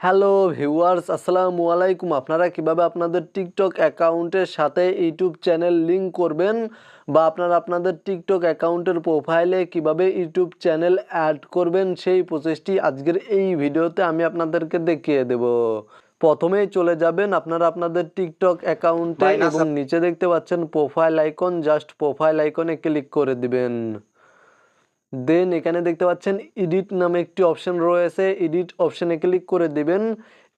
Hello viewers আসসালামু আলাইকুম। আপনারা কীভাবে আপনাদের টিকটক অ্যাকাউন্টের সাথে ইউটিউব চ্যানেল লিংক করবেন বা আপনারা আপনাদের টিকটক অ্যাকাউন্টের প্রোফাইলে কীভাবে ইউটিউব চ্যানেল অ্যাড করবেন সেই প্রসেসটি আজকের এই ভিডিওতে আমি আপনাদেরকে দেখিয়ে দেব। প্রথমেই চলে যাবেন আপনারা আপনাদের টিকটক অ্যাকাউন্টে এবং নিচে দেখতে পাচ্ছেন প্রোফাইল আইকন জাস্ট প্রোফাইল আইকনে ক্লিক করে দিবেন। দেন এখানে দেখতে পাচ্ছেন এডিট নামে একটি অপশন রয়েছে। এডিট অপশনে ক্লিক করে দিবেন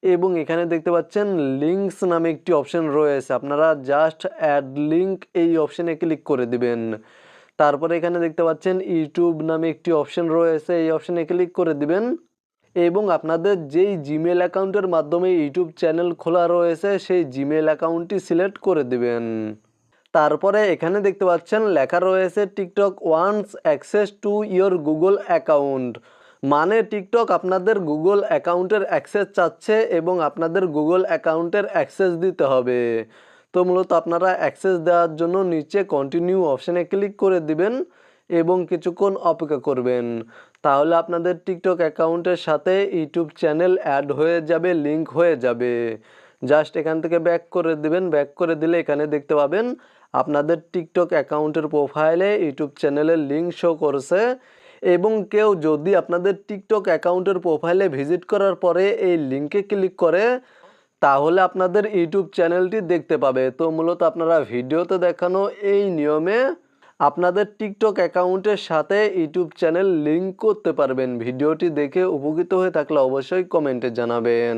এবং এখানে দেখতে পাচ্ছেন লিঙ্কস নামে একটি অপশন রয়েছে। আপনারা জাস্ট অ্যাড লিঙ্ক এই অপশনে ক্লিক করে দিবেন। তারপরে এখানে দেখতে পাচ্ছেন ইউটিউব নামে একটি অপশন রয়েছে, এই অপশনে ক্লিক করে দিবেন এবং আপনাদের যেই জিমেল অ্যাকাউন্টের মাধ্যমে ইউটিউব চ্যানেল খোলা রয়েছে, সেই জিমেল অ্যাকাউন্টটি সিলেক্ট করে দিবেন। তারপরে এখানে দেখতে পাচ্ছেন, লেখা রয়েছে TikTok wants access to your Google account. মানে টিকটক আপনাদের গুগল অ্যাকাউন্টের অ্যাক্সেস চাচ্ছে এবং আপনাদের গুগল অ্যাকাউন্টের অ্যাক্সেস দিতে হবে। তো মূলত আপনারা অ্যাক্সেস দেওয়ার জন্য নিচে কন্টিনিউ অপশানে ক্লিক করে দিবেন এবং কিছুক্ষণ অপেক্ষা করবেন। তাহলে আপনাদের টিকটক অ্যাকাউন্টের সাথে ইউটিউব চ্যানেল অ্যাড হয়ে যাবে, লিংক হয়ে যাবে। জাস্ট এখান থেকে ব্যাক করে দিবেন। ব্যাক করে দিলে এখানে দেখতে পাবেন আপনাদের টিকটক অ্যাকাউন্টের প্রোফাইলে ইউটিউব চ্যানেলের লিঙ্ক শো করছে। এবং কেউ যদি আপনাদের টিকটক অ্যাকাউন্টের প্রোফাইলে ভিজিট করার পরে এই লিঙ্কে ক্লিক করে, তাহলে আপনাদের ইউটিউব চ্যানেলটি দেখতে পাবে। তো মূলত আপনারা ভিডিওতে দেখানো এই নিয়মে আপনাদের টিকটক অ্যাকাউন্টের সাথে ইউটিউব চ্যানেল লিঙ্ক করতে পারবেন। ভিডিওটি দেখে উপকৃত হয়ে থাকলে অবশ্যই কমেন্টে জানাবেন।